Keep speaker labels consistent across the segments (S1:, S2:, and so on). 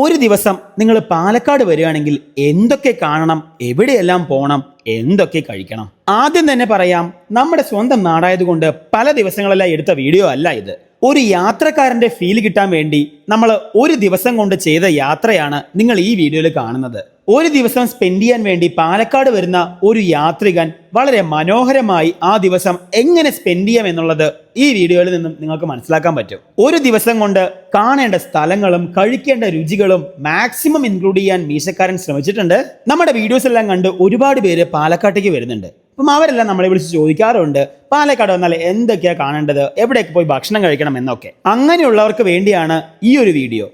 S1: ഒരു ദിവസം നിങ്ങൾ പാലക്കാട് വരികയാണെങ്കിൽ എന്തൊക്കെ കാണണം എവിടെയെല്ലാം പോകണം എന്തൊക്കെ കഴിക്കണം? ആദ്യം തന്നെ പറയാം നമ്മുടെ സ്വന്തം നാടായതുകൊണ്ട് പല ദിവസങ്ങളെല്ലാം എടുത്ത വീഡിയോ അല്ല ഇത്. ഒരു യാത്രക്കാരന്റെ ഫീൽ കിട്ടാൻ വേണ്ടി നമ്മൾ ഒരു ദിവസം കൊണ്ട് ചെയ്ത യാത്രയാണ് നിങ്ങൾ ഈ വീഡിയോയിൽ കാണുന്നത്. ഒരു ദിവസം സ്പെൻഡ് ചെയ്യാൻ വേണ്ടി പാലക്കാട് വരുന്ന ഒരു യാത്രികൻ വളരെ മനോഹരമായി ആ ദിവസം എങ്ങനെ സ്പെൻഡ് ചെയ്യാം എന്നുള്ളത് ഈ വീഡിയോയിൽ നിന്നും നിങ്ങൾക്ക് മനസ്സിലാക്കാൻ പറ്റും. ഒരു ദിവസം കൊണ്ട് കാണേണ്ട സ്ഥലങ്ങളും കഴിക്കേണ്ട രുചികളും മാക്സിമം ഇൻക്ലൂഡ് ചെയ്യാൻ മീശക്കാരൻ ശ്രമിച്ചിട്ടുണ്ട്. നമ്മുടെ വീഡിയോസ് എല്ലാം കണ്ട് ഒരുപാട് പേര് പാലക്കാട്ടേക്ക് വരുന്നുണ്ട്. അപ്പം അവരെല്ലാം നമ്മളെ വിളിച്ച് ചോദിക്കാറുണ്ട്. പാലക്കാട് വന്നാൽ എന്തൊക്കെയാണ് കാണേണ്ടത്? എവിടെയൊക്കെ പോയി ഭക്ഷണം കഴിക്കണം എന്നൊക്കെ. അങ്ങനെയുള്ളവർക്ക് വേണ്ടിയാണ് ഈ ഒരു വീഡിയോ.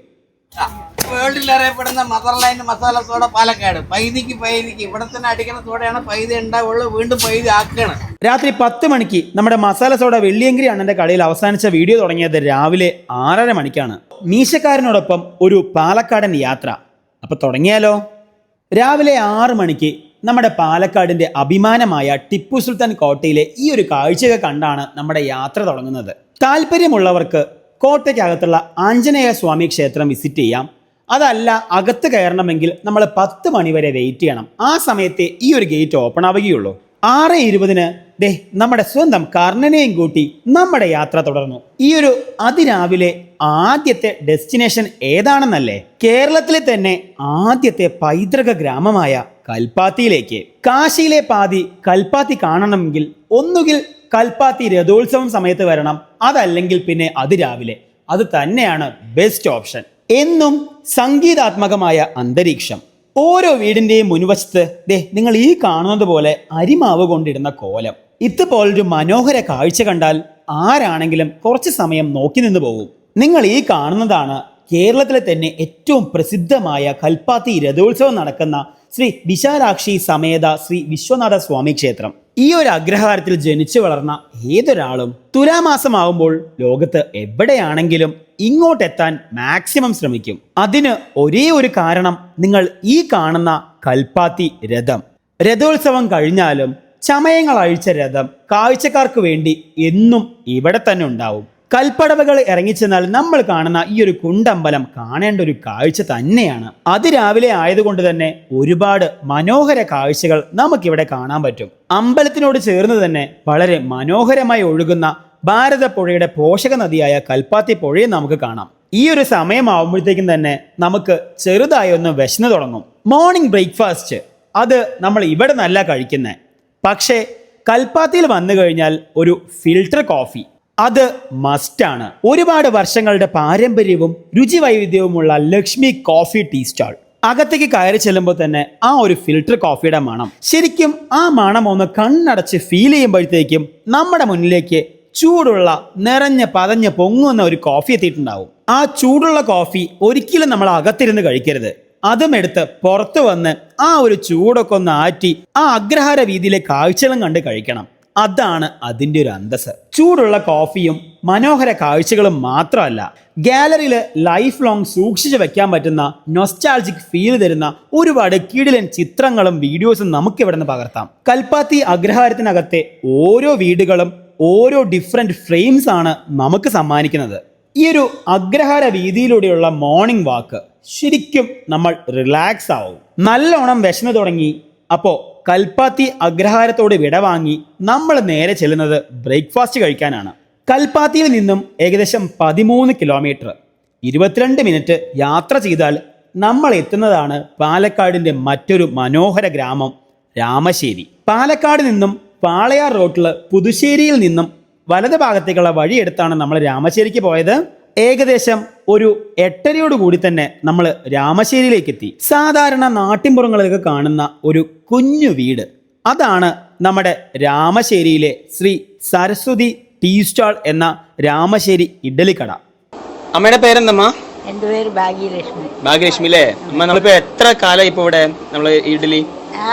S2: വേൾഡിൽ അറിയപ്പെടുന്ന മദർലൈൻ മസാല സോഡ പാലക്കാട്. പൈതിക്ക് പൈതിക്ക്. ഇവിടെ തന്നെ അടിക്കുന്ന സോഡയാണ് പൈതി ഉണ്ടാവുള്ളൂ വീണ്ടും പൈതി ആക്കണം
S1: രാത്രി പത്ത് മണിക്ക് നമ്മുടെ മസാല സോഡ വെള്ളിയങ്കിരി അണ്ണന്റെ കടയിൽ അവസാനിച്ച വീഡിയോ തുടങ്ങിയത് രാവിലെ ആറര മണിക്കാണ്. മീശക്കാരനോടൊപ്പം ഒരു പാലക്കാടൻ യാത്ര. അപ്പൊ തുടങ്ങിയാലോ? രാവിലെ ആറ് മണിക്ക് നമ്മുടെ പാലക്കാടിന്റെ അഭിമാനമായ ടിപ്പു സുൽത്താൻ കോട്ടയിലെ ഈ ഒരു കാഴ്ചയൊക്കെ കണ്ടാണ് നമ്മുടെ യാത്ര തുടങ്ങുന്നത്. താല്പര്യമുള്ളവർക്ക് കോട്ടയ്ക്കകത്തുള്ള ആഞ്ജനേയ സ്വാമി ക്ഷേത്രം വിസിറ്റ് ചെയ്യാം. അതല്ല അകത്ത് കയറണമെങ്കിൽ നമ്മൾ പത്ത് മണിവരെ വെയിറ്റ് ചെയ്യണം. ആ സമയത്തെ ഈ ഒരു ഗേറ്റ് ഓപ്പൺ ആവുകയുള്ളൂ. ആറ് ഇരുപതിന് ദേ നമ്മുടെ സ്വന്തം കർണനെയും കൂട്ടി നമ്മുടെ യാത്ര തുടർന്നു. ഈ ഒരു അതിരാവിലെ ആദ്യത്തെ ഡെസ്റ്റിനേഷൻ ഏതാണെന്നല്ലേ? കേരളത്തിലെ തന്നെ ആദ്യത്തെ പൈതൃക ഗ്രാമമായ കൽപ്പാത്തിയിലേക്ക്. കാശിയിലെ പാതി കൽപ്പാത്തി കാണണമെങ്കിൽ ഒന്നുകിൽ കൽപ്പാത്തി രഥോത്സവം സമയത്ത് വരണം അതല്ലെങ്കിൽ പിന്നെ അതിരാവിലെ. അത് തന്നെയാണ് ബെസ്റ്റ് ഓപ്ഷൻ എന്നും സംഗീതാത്മകമായ അന്തരീക്ഷം. ഓരോ വീടിന്റെയും മുൻവശത്ത് ദേ നിങ്ങൾ ഈ കാണുന്നത് പോലെ അരിമാവ് കൊണ്ടിടുന്ന കോലം. ഇതുപോലൊരു മനോഹര കാഴ്ച കണ്ടാൽ ആരാണെങ്കിലും കുറച്ച് സമയം നോക്കി നിന്ന് പോകും. നിങ്ങൾ ഈ കാണുന്നതാണ് കേരളത്തിലെ തന്നെ ഏറ്റവും പ്രസിദ്ധമായ കൽപ്പാത്തി രഥോത്സവം നടക്കുന്ന ശ്രീ വിശാലാക്ഷി സമേത ശ്രീ വിശ്വനാഥ സ്വാമി ക്ഷേത്രം. ഈ ഒരു അഗ്രഹാരത്തിൽ ജനിച്ചു വളർന്ന ഏതൊരാളും തുലാമാസമാവുമ്പോൾ ലോകത്ത് എവിടെയാണെങ്കിലും ഇങ്ങോട്ടെത്താൻ മാക്സിമം ശ്രമിക്കും. അതിന് ഒരേ ഒരു കാരണം നിങ്ങൾ ഈ കാണുന്ന കൽപ്പാത്തി രഥം. രഥോത്സവം കഴിഞ്ഞാലും ചമയങ്ങൾ അഴിച്ച രഥം കാഴ്ചക്കാർക്ക് വേണ്ടി എന്നും ഇവിടെ തന്നെ ഉണ്ടാവും. കൽപ്പടവകൾ ഇറങ്ങിച്ചെന്നാൽ നമ്മൾ കാണുന്ന ഈ ഒരു കുണ്ടമ്പലം കാണേണ്ട ഒരു കാഴ്ച തന്നെയാണ്. അതിരാവിലെ ആയതുകൊണ്ട് തന്നെ ഒരുപാട് മനോഹര കാഴ്ചകൾ നമുക്കിവിടെ കാണാൻ പറ്റും. അമ്പലത്തിനോട് ചേർന്ന് തന്നെ വളരെ മനോഹരമായി ഒഴുകുന്ന ഭാരതപ്പുഴയുടെ പോഷക നദിയായ കൽപ്പാത്തി പുഴയും നമുക്ക് കാണാം. ഈ ഒരു സമയമാവുമ്പോഴത്തേക്കും തന്നെ നമുക്ക് ചെറുതായി ഒന്ന് വിശന്നു തുടങ്ങും. മോർണിംഗ് ബ്രേക്ക്ഫാസ്റ്റ് അത് നമ്മൾ ഇവിടെ നല്ല കഴിക്കുന്നത് പക്ഷേ കൽപ്പാത്തിയിൽ വന്നു കഴിഞ്ഞാൽ ഒരു ഫിൽട്ടർ കോഫി അത് മസ്റ്റാണ് ഒരുപാട് വർഷങ്ങളുടെ പാരമ്പര്യവും രുചി വൈവിധ്യവുമുള്ള ലക്ഷ്മി കോഫി ടീ സ്റ്റാൾ അകത്തേക്ക് കയറി ചെല്ലുമ്പോൾ തന്നെ ആ ഒരു ഫിൽട്ടർ കോഫിയുടെ മണം. ശരിക്കും ആ മണം ഒന്ന് കണ്ണടച്ച് ഫീൽ ചെയ്യുമ്പോഴത്തേക്കും നമ്മുടെ മുന്നിലേക്ക് ചൂടുള്ള നിറഞ്ഞ പതഞ്ഞ് പൊങ്ങുന്ന ഒരു കോഫി എത്തിയിട്ടുണ്ടാവും. ആ ചൂടുള്ള കോഫി ഒരിക്കലും നമ്മൾ അകത്തിരുന്ന് കഴിക്കരുത്. അതും എടുത്ത് പുറത്തു വന്ന് ആ ഒരു ചൂടൊക്കെ ഒന്ന് ആറ്റി ആ അഗ്രഹാര വീതിയിലെ കാഴ്ചകളും കണ്ട് കഴിക്കണം. അതാണ് അതിന്റെ ഒരു അന്തസ് ചൂടുള്ള കോഫിയും മനോഹര കാഴ്ചകളും മാത്രമല്ല ഗാലറിയിൽ ലൈഫ് ലോങ് സൂക്ഷിച്ചു വെക്കാൻ പറ്റുന്ന നൊസ്റ്റാൾജിക് ഫീൽ തരുന്ന ഒരുപാട് കിടിലൻ ചിത്രങ്ങളും വീഡിയോസും നമുക്ക് ഇവിടെ നിന്ന് പകർത്താം. കൽപ്പാത്തി അഗ്രഹാരത്തിനകത്തെ ഓരോ വീടുകളും ഓരോ ഡിഫറെന്റ് ഫ്രെയിംസ് ആണ് നമുക്ക് സമ്മാനിക്കുന്നത്. ഈ ഒരു അഗ്രഹാര രീതിയിലൂടെയുള്ള മോർണിംഗ് വാക്ക് ശരിക്കും നമ്മൾ റിലാക്സ് ആവും. നല്ലോണം വിശന്നു തുടങ്ങി അപ്പോൾ കൽപ്പാത്തി അഗ്രഹാരത്തോട് വിടവാങ്ങി നമ്മൾ നേരെ ചെല്ലുന്നത് ബ്രേക്ക്ഫാസ്റ്റ് കഴിക്കാനാണ്. കൽപ്പാത്തിയിൽ നിന്നും ഏകദേശം പതിമൂന്ന് കിലോമീറ്റർ ഇരുപത്തിരണ്ട് മിനിറ്റ് യാത്ര ചെയ്താൽ നമ്മൾ എത്തുന്നതാണ് പാലക്കാടിന്റെ മറ്റൊരു മനോഹര ഗ്രാമം രാമശ്ശേരി. പാലക്കാട് നിന്നും പാളയാർ റോട്ടിൽ പുതുശ്ശേരിയിൽ നിന്നും വലത് ഭാഗത്തേക്കുള്ള വഴിയെടുത്താണ് നമ്മൾ രാമശ്ശേരിക്ക് പോയത്. ഏകദേശം ഒരു എട്ടരയോടുകൂടി തന്നെ നമ്മൾ രാമശ്ശേരിയിലേക്ക് എത്തി സാധാരണ നാട്ടിൻപുറങ്ങളിലൊക്കെ കാണുന്ന ഒരു കുഞ്ഞു വീട്. അതാണ് നമ്മുടെ രാമശ്ശേരിയിലെ ശ്രീ സരസ്വതി ടീ സ്റ്റാൾ എന്ന രാമശ്ശേരി ഇഡലിക്കട.
S3: അമ്മയുടെ പേരെന്തമ്മ
S4: എന്റെ പേര് ഭാഗ്യലക്ഷ്മി.
S3: ഭാഗ്യലക്ഷ്മി അല്ലേ? അമ്മ നമ്മളിപ്പോ എത്ര കാലം ഇപ്പൊ ഇവിടെ നമ്മൾ ഇഡ്ഡലി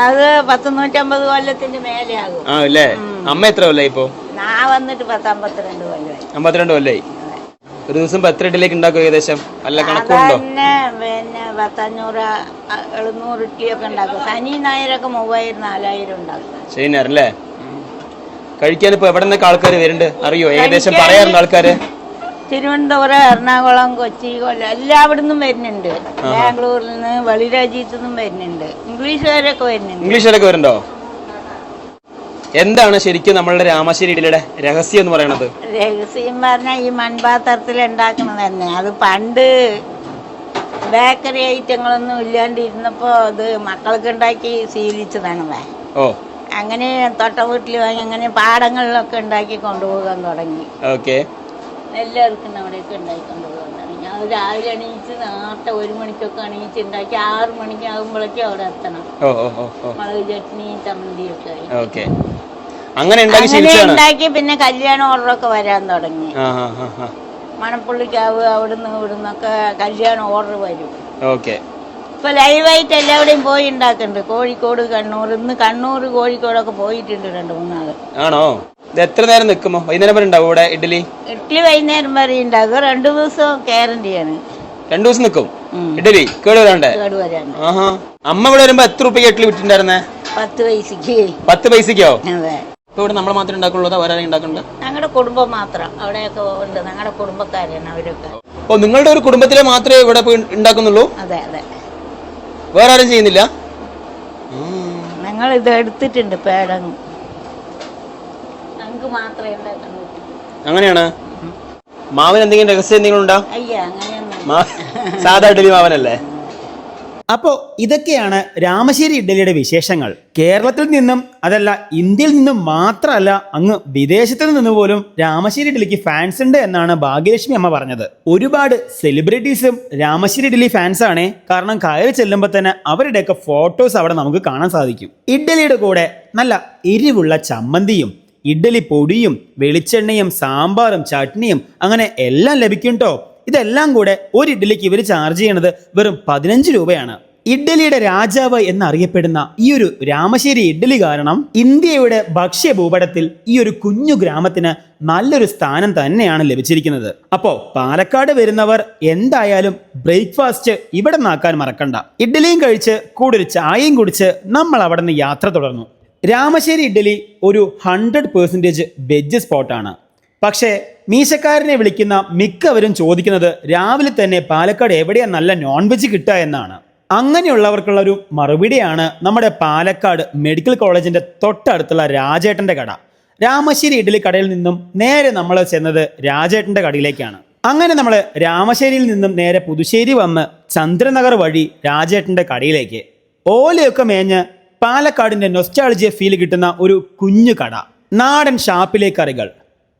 S4: അത് പത്ത് നൂറ്റമ്പത് കൊല്ലത്തിന്റെ മേലെയാകും.
S3: ആ അല്ലേ അമ്മ എത്ര കൊല്ലായി ഇപ്പോ?
S4: ഞാൻ വന്നിട്ട് പത്തമ്പത്തിരണ്ട് കൊല്ലമായി
S3: അമ്പത്തിരണ്ട് കൊല്ലായി. ഒരു ദിവസം ഇഡ്ഡലിക്ക് ഉണ്ടാക്കും ഏകദേശം? നല്ല കണക്കുണ്ടോ
S4: പിന്നെ പത്തഞ്ഞൂറ് എഴുന്നൂറ് ഇഡ്ഡലിയൊക്കെ ഉണ്ടാക്കും. ശനി ഞായറൊക്കെ മൂവായിരം നാലായിരം ഉണ്ടാക്കും.
S3: ശരി അല്ലേ? കഴിക്കാൻ ഇപ്പൊ എവിടെ നിന്നൊക്കെ ആൾക്കാർ വരുന്നുണ്ട്? അറിയോ? ഏകദേശം പറയാറുണ്ട് ആൾക്കാര്?
S4: തിരുവനന്തപുരം എറണാകുളം കൊച്ചി കൊല്ലം എല്ലാവിടുന്നും വരുന്നുണ്ട്. ബാംഗ്ലൂരിൽ നിന്ന് വെളിരാജ്യത്തു നിന്നും വരുന്നുണ്ട്. ഇംഗ്ലീഷുകാരൊക്കെ വരുന്നുണ്ട്.
S3: ഇംഗ്ലീഷുകാരൊക്കെ വരുന്നുണ്ടോ? എന്താണ് ശരിക്കും നമ്മളുടെ രാമശ്ശേരി ഇഡലിയുടെ രഹസ്യം എന്ന് പറയുന്നത്
S4: രഹസ്യം എന്ന് പറഞ്ഞാൽ ഈ മൺപാത്രത്തിൽ ഉണ്ടാക്കുന്നത് തന്നെ. അത് പണ്ട് ബേക്കറി ഐറ്റങ്ങളൊന്നും ഇല്ലാണ്ടിരുന്നപ്പോ അത് മക്കൾക്ക് ഉണ്ടാക്കി ശീലിച്ചതാണ്
S3: ഓ.
S4: അങ്ങനെ തൊട്ട വീട്ടിൽ വാങ്ങി അങ്ങനെ പാടങ്ങളിലൊക്കെ ഉണ്ടാക്കി കൊണ്ടുപോകാൻ തുടങ്ങി.
S3: ഓക്കെ.
S4: എല്ലാവർക്കും അവിടെയൊക്കെ ഉണ്ടാക്കി ഞാൻ രാവിലെ എണീച്ച് നേരത്തെ ഒരു മണിക്കൊക്കെ എണീച്ച് ഉണ്ടാക്കി ആറ് മണിക്ക് ആകുമ്പോഴേക്കും അവിടെ എത്തണം. മുളക് ചട്നി ചമ്മന്തിയൊക്കെ ഒക്കെ
S3: ഓക്കെ. അങ്ങനെ ഉണ്ടാക്കി
S4: പിന്നെ കല്യാണ ഓർഡറൊക്കെ വരാൻ തുടങ്ങി. മണപ്പുള്ളിക്കാവ് അവിടുന്ന് ഇവിടുന്നൊക്കെ കല്യാണ ഓർഡർ വരും.
S3: ഓക്കെ.
S4: ഇപ്പൊ ലൈവായിട്ട് എല്ലാവിടെയും പോയി ഉണ്ടാക്കുന്നുണ്ട് കോഴിക്കോട് കണ്ണൂർ. ഇന്ന് കണ്ണൂർ കോഴിക്കോടൊക്കെ പോയിട്ടുണ്ട് രണ്ട് മൂന്നാൾ.
S3: ആണോ? ഇത് എത്ര നേരം നിൽക്കുമോ വൈകുന്നേരം വരെ ഉണ്ടാവും ഇവിടെ ഇഡ്ഡലി?
S4: ഇഡ്ഡലി വൈകുന്നേരം വരെ ഉണ്ടാകും രണ്ടു ദിവസം ഗ്യാരണ്ടിയാണ്
S3: രണ്ടു ദിവസം നിൽക്കും. ഇഡ്ഡലി? കേട് വരാണ്ടേ?
S4: കേട് വരാൻ
S3: ആഹാ. അമ്മ ഇവിടെ വരുമ്പോ എത്ര റുപ്യ ഇഡ്ഡലി വിട്ടിട്ടുണ്ടായിരുന്നേ
S4: പത്ത് പൈസക്ക്.
S3: പത്ത് പൈസക്കോ?
S4: അതെ.
S3: ഇപ്പൊ ഇവിടെ നമ്മൾ മാത്രമേ ഉണ്ടാക്കുള്ളൂ വേറെ ഉണ്ടാക്കുന്നുണ്ട്?
S4: ഞങ്ങളുടെ കുടുംബം മാത്രം. അവിടെയൊക്കെ ഉണ്ട്. ഞങ്ങളുടെ കുടുംബക്കാരാണ് അവരൊക്കെ.
S3: ഓ നിങ്ങളുടെ ഒരു കുടുംബത്തിലെ മാത്രമേ ഇവിടെ പോയി ഉണ്ടാക്കുന്നുള്ളൂ?
S4: അതെ അതെ.
S3: വേറെ ആരും ചെയ്യുന്നില്ല?
S4: ഞങ്ങൾ ഇത് എടുത്തിട്ടുണ്ട് പേടങ് ഞങ്ങൾക്ക് മാത്രമേ
S3: അങ്ങനെയാണ്? മാവൻ എന്തെങ്കിലും രഹസ്യം എന്തെങ്കിലും ഉണ്ടോ?
S4: അയ്യ അങ്ങനെയൊന്നും
S3: മാ സാധാ ഇഡ്ഡലി മാവനല്ലേ?
S1: അപ്പോ ഇതൊക്കെയാണ് രാമശ്ശേരി ഇഡ്ഡലിയുടെ വിശേഷങ്ങൾ. കേരളത്തിൽ നിന്നും അതല്ല ഇന്ത്യയിൽ നിന്നും മാത്രമല്ല അങ്ങ് വിദേശത്തിൽ നിന്ന് പോലും രാമശ്ശേരി ഇഡ്ഡലിക്ക് ഫാൻസ് ഉണ്ട് എന്നാണ് ഭാഗ്യലക്ഷ്മി അമ്മ പറഞ്ഞത്. ഒരുപാട് സെലിബ്രിറ്റീസും രാമശ്ശേരി ഇഡ്ഡലി ഫാൻസ് ആണ്. കാരണം കയറി ചെല്ലുമ്പോൾ തന്നെ അവരുടെയൊക്കെ ഫോട്ടോസ് അവിടെ നമുക്ക് കാണാൻ സാധിക്കും. ഇഡ്ഡലിയുടെ കൂടെ നല്ല എരിവുള്ള ചമ്മന്തിയും ഇഡ്ഡലി പൊടിയും വെളിച്ചെണ്ണയും സാമ്പാറും ചട്നിയും അങ്ങനെ എല്ലാം ലഭിക്കും കേട്ടോ ഇതെല്ലാം കൂടെ ഒരു ഇഡ്ഡലിക്ക് ഇവർ ചാർജ് ചെയ്യണത് വെറും പതിനഞ്ച് രൂപയാണ്. ഇഡ്ഡലിയുടെ രാജാവ് എന്നറിയപ്പെടുന്ന ഈ ഒരു രാമശ്ശേരി ഇഡ്ഡലി കാരണം ഇന്ത്യയുടെ ഭക്ഷ്യ ഭൂപടത്തിൽ ഈ ഒരു കുഞ്ഞു ഗ്രാമത്തിന് നല്ലൊരു സ്ഥാനം തന്നെയാണ് ലഭിച്ചിരിക്കുന്നത്. അപ്പോ പാലക്കാട് വരുന്നവർ എന്തായാലും ബ്രേക്ക്ഫാസ്റ്റ് ഇവിടെ നിന്നാക്കാൻ മറക്കണ്ട. ഇഡ്ഡലിയും കഴിച്ച് കൂടെ ഒരു ചായയും കുടിച്ച് നമ്മൾ അവിടെ നിന്ന് യാത്ര തുടർന്നു. രാമശ്ശേരി ഇഡ്ഡലി ഒരു ഹൺഡ്രഡ് പേഴ്സന്റേജ് വെജ് സ്പോട്ടാണ് പക്ഷേ മീശക്കാരനെ വിളിക്കുന്ന മിക്കവരും ചോദിക്കുന്നത് രാവിലെ തന്നെ പാലക്കാട് എവിടെയാ നല്ല നോൺ വെജ് കിട്ടുക എന്നാണ്. അങ്ങനെയുള്ളവർക്കുള്ള ഒരു മറുപടിയാണ് നമ്മുടെ പാലക്കാട് മെഡിക്കൽ കോളേജിന്റെ തൊട്ടടുത്തുള്ള രാജേട്ടന്റെ കട. രാമശ്ശേരി ഇഡ്ഡലി കടയിൽ നിന്നും നേരെ നമ്മൾ ചെന്നത് രാജേട്ടന്റെ കടയിലേക്കാണ്. അങ്ങനെ നമ്മൾ രാമശ്ശേരിയിൽ നിന്നും നേരെ പുതുശ്ശേരി വന്ന് ചന്ദ്രനഗർ വഴി രാജേട്ടന്റെ കടയിലേക്ക്. ഓലയൊക്കെ മേഞ്ഞ് പാലക്കാടിന്റെ നൊസ്റ്റാളജിയ ഫീൽ കിട്ടുന്ന ഒരു കുഞ്ഞു കട. നാടൻ ഷാപ്പിലെ കറികൾ.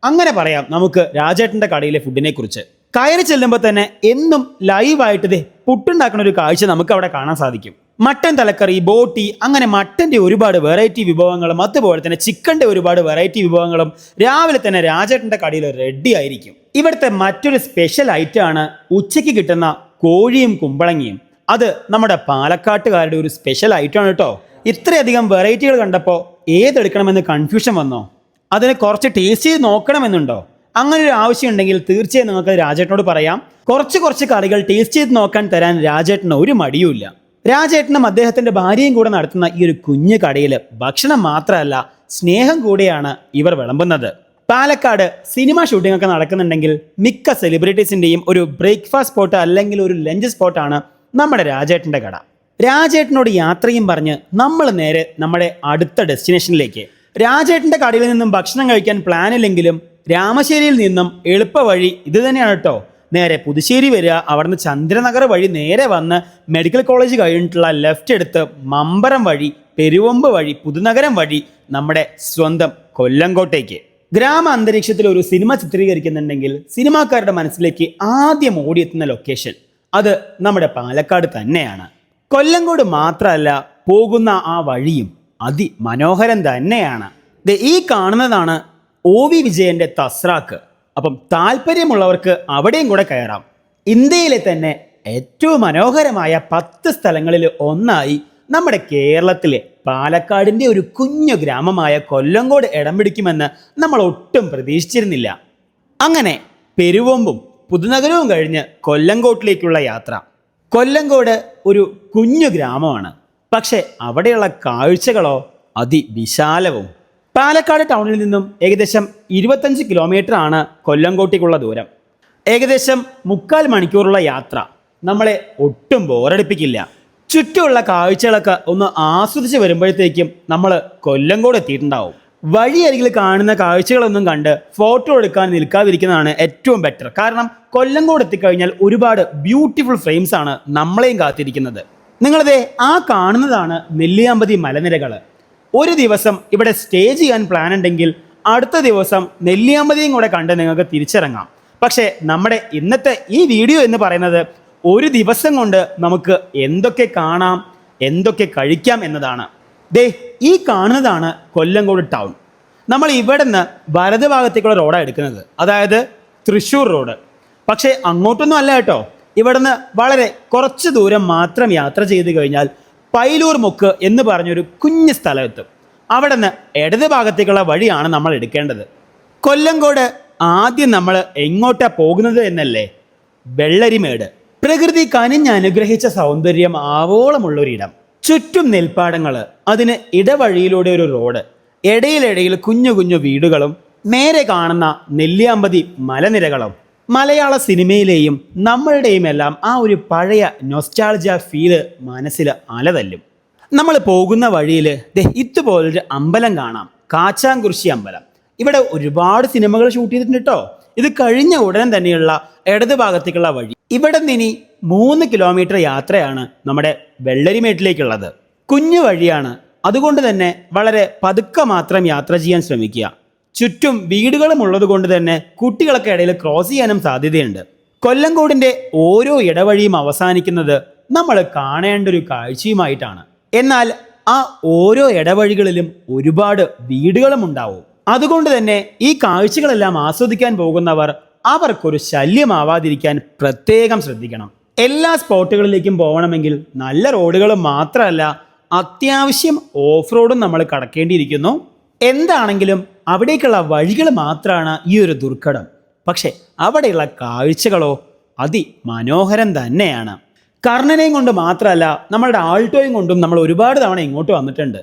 S1: അങ്ങനെ പറയാം. നമുക്ക് രാജേട്ടന്റെ കടയിലെ ഫുഡിനെ കുറിച്ച്. കയറി ചെല്ലുമ്പോൾ തന്നെ എന്നും ലൈവായിട്ട് ദേ പുട്ടുണ്ടാക്കുന്ന ഒരു കാഴ്ച നമുക്ക് അവിടെ കാണാൻ സാധിക്കും. മട്ടൻ തലക്കറി ബോട്ടി അങ്ങനെ മട്ടന്റെ ഒരുപാട് വെറൈറ്റി വിഭവങ്ങളും അതുപോലെ തന്നെ ചിക്കന്റെ ഒരുപാട് വെറൈറ്റി വിഭവങ്ങളും രാവിലെ തന്നെ രാജേട്ടന്റെ കടയിൽ റെഡി ആയിരിക്കും. ഇവിടുത്തെ മറ്റൊരു സ്പെഷ്യൽ ഐറ്റം ആണ് ഉച്ചയ്ക്ക് കിട്ടുന്ന കോഴിയും കുമ്പളങ്ങിയും. അത് നമ്മുടെ പാലക്കാട്ടുകാരുടെ ഒരു സ്പെഷ്യൽ ഐറ്റം ആണ് കേട്ടോ. ഇത്രയധികം വെറൈറ്റികൾ കണ്ടപ്പോൾ ഏതെടുക്കണമെന്ന് കൺഫ്യൂഷൻ വന്നോ? അതിനെ കുറച്ച് ടേസ്റ്റ് ചെയ്ത് നോക്കണമെന്നുണ്ടോ? അങ്ങനെ ഒരു ആവശ്യം ഉണ്ടെങ്കിൽ തീർച്ചയായും നിങ്ങൾക്ക് രാജേട്ടനോട് പറയാം. കുറച്ച് കുറച്ച് കറികൾ ടേസ്റ്റ് ചെയ്ത് നോക്കാൻ തരാൻ രാജേട്ടന് ഒരു മടിയുമില്ല. രാജേട്ടനും അദ്ദേഹത്തിന്റെ ഭാര്യയും കൂടെ നടത്തുന്ന ഈ ഒരു കുഞ്ഞു കടയിൽ ഭക്ഷണം മാത്രമല്ല സ്നേഹം കൂടെയാണ് ഇവർ വിളമ്പുന്നത്. പാലക്കാട് സിനിമ ഷൂട്ടിംഗ് ഒക്കെ നടക്കുന്നുണ്ടെങ്കിൽ മിക്ക സെലിബ്രിറ്റീസിന്റെയും ഒരു ബ്രേക്ക്ഫാസ്റ്റ് സ്പോട്ട് അല്ലെങ്കിൽ ഒരു ലഞ്ച് സ്പോട്ടാണ് നമ്മുടെ രാജേട്ടന്റെ കട. രാജേട്ടനോട് യാത്രയും പറഞ്ഞ് നമ്മൾ നേരെ നമ്മുടെ അടുത്ത ഡെസ്റ്റിനേഷനിലേക്ക് രാജേട്ടന്റെ കടയിൽ നിന്നും ഭക്ഷണം കഴിക്കാൻ പ്ലാൻ ഇല്ലെങ്കിലും രാമശ്ശേരിയിൽ നിന്നും എളുപ്പ വഴി ഇത് തന്നെയാണ് കേട്ടോ. നേരെ പുതുശ്ശേരി വരിക അവിടുന്ന് ചന്ദ്രനഗർ വഴി നേരെ വന്ന് മെഡിക്കൽ കോളേജ് കഴിഞ്ഞിട്ടുള്ള ലെഫ്റ്റ് എടുത്ത് മമ്പരം വഴി പെരുവമ്പ് വഴി പുതുനഗരം വഴി നമ്മുടെ സ്വന്തം കൊല്ലങ്കോട്ടേക്ക് ഗ്രാമ അന്തരീക്ഷത്തിൽ ഒരു സിനിമ ചിത്രീകരിക്കുന്നുണ്ടെങ്കിൽ സിനിമാക്കാരുടെ മനസ്സിലേക്ക് ആദ്യം ഓടിയെത്തുന്ന ലൊക്കേഷൻ അത് നമ്മുടെ പാലക്കാട് തന്നെയാണ്. കൊല്ലങ്കോട് മാത്രമല്ല പോകുന്ന ആ വഴിയും അതിമനോഹരം തന്നെയാണ്. ഈ കാണുന്നതാണ് ഒ വി വിജയന്റെ തസ്രാക്ക്. അപ്പം താല്പര്യമുള്ളവർക്ക് അവിടെയും കൂടെ കയറാം. ഇന്ത്യയിലെ തന്നെ ഏറ്റവും മനോഹരമായ പത്ത് സ്ഥലങ്ങളിൽ ഒന്നായി നമ്മുടെ കേരളത്തിലെ പാലക്കാടിന്റെ ഒരു കുഞ്ഞു ഗ്രാമമായ കൊല്ലങ്കോട് ഇടം പിടിക്കുമെന്ന് നമ്മൾ ഒട്ടും പ്രതീക്ഷിച്ചിരുന്നില്ല. അങ്ങനെ പെരുവമ്പും പുതുനഗരവും കഴിഞ്ഞ് കൊല്ലങ്കോട്ടിലേക്കുള്ള യാത്ര. കൊല്ലങ്കോട് ഒരു കുഞ്ഞു ഗ്രാമമാണ്. പക്ഷെ അവിടെയുള്ള കാഴ്ചകളോ അതിവിശാലവും. പാലക്കാട് ടൗണിൽ നിന്നും ഏകദേശം ഇരുപത്തഞ്ച് കിലോമീറ്റർ ആണ് കൊല്ലംകോട്ടിക്കുള്ള ദൂരം. ഏകദേശം മുക്കാൽ മണിക്കൂറുള്ള യാത്ര. നമ്മളെ ഒട്ടും ബോറടിപ്പിക്കില്ല. ചുറ്റുമുള്ള കാഴ്ചകളൊക്കെ ഒന്ന് ആസ്വദിച്ച് വരുമ്പോഴത്തേക്കും നമ്മൾ കൊല്ലംകോട് എത്തിയിട്ടുണ്ടാവും. വഴിയരികിൽ കാണുന്ന കാഴ്ചകളൊന്നും കണ്ട് ഫോട്ടോ എടുക്കാൻ നിൽക്കാതിരിക്കുന്നതാണ് ഏറ്റവും ബെറ്റർ കാരണം കൊല്ലംകോട് എത്തിക്കഴിഞ്ഞാൽ ഒരുപാട് ബ്യൂട്ടിഫുൾ ഫ്രെയിംസ് ആണ് നമ്മളെയും കാത്തിരിക്കുന്നത്. നിങ്ങളതേ ആ കാണുന്നതാണ് നെല്ലിയാമ്പതി മലനിരകൾ. ഒരു ദിവസം ഇവിടെ സ്റ്റേ ചെയ്യാൻ പ്ലാൻ ഉണ്ടെങ്കിൽ അടുത്ത ദിവസം നെല്ലിയാമ്പതിയും കൂടെ കണ്ട് നിങ്ങൾക്ക് തിരിച്ചിറങ്ങാം. പക്ഷേ നമ്മുടെ ഇന്നത്തെ ഈ വീഡിയോ എന്ന് പറയുന്നത് ഒരു ദിവസം കൊണ്ട് നമുക്ക് എന്തൊക്കെ കാണാം എന്തൊക്കെ കഴിക്കാം എന്നതാണ്. ദേ ഈ കാണുന്നതാണ് കൊല്ലങ്കോട് ടൗൺ. നമ്മൾ ഇവിടെ നിന്ന് വലതുഭാഗത്തേക്കുള്ള റോഡാണ് എടുക്കുന്നത്. അതായത് തൃശ്ശൂർ റോഡ്. പക്ഷേ അങ്ങോട്ടൊന്നും അല്ല കേട്ടോ. ഇവിടുന്ന് വളരെ കുറച്ച് ദൂരം മാത്രം യാത്ര ചെയ്ത് കഴിഞ്ഞാൽ പൈലൂർ മുക്ക് എന്ന് പറഞ്ഞൊരു കുഞ്ഞ് സ്ഥലമെത്തും. അവിടെ നിന്ന് ഇടത് ഭാഗത്തേക്കുള്ള വഴിയാണ് നമ്മൾ എടുക്കേണ്ടത്. കൊല്ലങ്കോട് ആദ്യം നമ്മൾ എങ്ങോട്ടാ പോകുന്നത് എന്നല്ലേ? വെള്ളരിമേട്. പ്രകൃതി കനിഞ്ഞ് അനുഗ്രഹിച്ച സൗന്ദര്യം ആവോളമുള്ളൊരിടം. ചുറ്റും നെൽപ്പാടങ്ങൾ അതിന് ഇടവഴിയിലൂടെ ഒരു റോഡ് ഇടയിലിടയിൽ കുഞ്ഞു കുഞ്ഞു വീടുകളും നേരെ കാണുന്ന നെല്ലിയാമ്പതി മലനിരകളും മലയാള സിനിമയിലെയും നമ്മളുടെയും എല്ലാം ആ ഒരു പഴയ നൊസ്റ്റാൾജ ഫീൽ മനസ്സിൽ അലതല്ലും. നമ്മൾ പോകുന്ന വഴിയിൽ ഇതുപോലൊരു അമ്പലം കാണാം. കാച്ചാങ്കുറിശി അമ്പലം. ഇവിടെ ഒരുപാട് സിനിമകൾ ഷൂട്ട് ചെയ്തിട്ടുണ്ട് കേട്ടോ ഇത് കഴിഞ്ഞ ഉടനെ തന്നെയുള്ള ഇടത് ഭാഗത്തേക്കുള്ള വഴി. ഇവിടെ നിന്ന് മൂന്ന് കിലോമീറ്റർ യാത്രയാണ് നമ്മുടെ വെള്ളരിമേട്ടിലേക്കുള്ളത്. കുഞ്ഞു വഴിയാണ്. അതുകൊണ്ട് തന്നെ വളരെ പതുക്കെ മാത്രം യാത്ര ചെയ്യാൻ ശ്രമിക്കുക. ചുറ്റും വീടുകളും ഉള്ളത് കൊണ്ട് തന്നെ കുട്ടികളൊക്കെ ഇടയിൽ ക്രോസ് ചെയ്യാനും സാധ്യതയുണ്ട്. കൊല്ലംകോടിന്റെ ഓരോ ഇടവഴിയും അവസാനിക്കുന്നത് നമ്മൾ കാണേണ്ട ഒരു കാഴ്ചയുമായിട്ടാണ്. എന്നാൽ ആ ഓരോ ഇടവഴികളിലും ഒരുപാട് വീടുകളും ഉണ്ടാവും. അതുകൊണ്ട് തന്നെ ഈ കാഴ്ചകളെല്ലാം ആസ്വദിക്കാൻ പോകുന്നവർ അവർക്കൊരു ശല്യമാവാതിരിക്കാൻ പ്രത്യേകം ശ്രദ്ധിക്കണം. എല്ലാ സ്പോട്ടുകളിലേക്കും പോകണമെങ്കിൽ നല്ല റോഡുകൾ മാത്രമല്ല അത്യാവശ്യം ഓഫ് റോഡും നമ്മൾ കടക്കേണ്ടിയിരിക്കുന്നു. എന്താണെങ്കിലും അവിടേക്കുള്ള വഴികൾ മാത്രമാണ് ഈ ഒരു ദുർഘടം. പക്ഷെ അവിടെയുള്ള കാഴ്ചകളോ അതിമനോഹരം തന്നെയാണ്. കർണനെയും കൊണ്ട് മാത്രമല്ല നമ്മളുടെ ആൾട്ടോയും കൊണ്ടും നമ്മൾ ഒരുപാട് തവണ ഇങ്ങോട്ട് വന്നിട്ടുണ്ട്.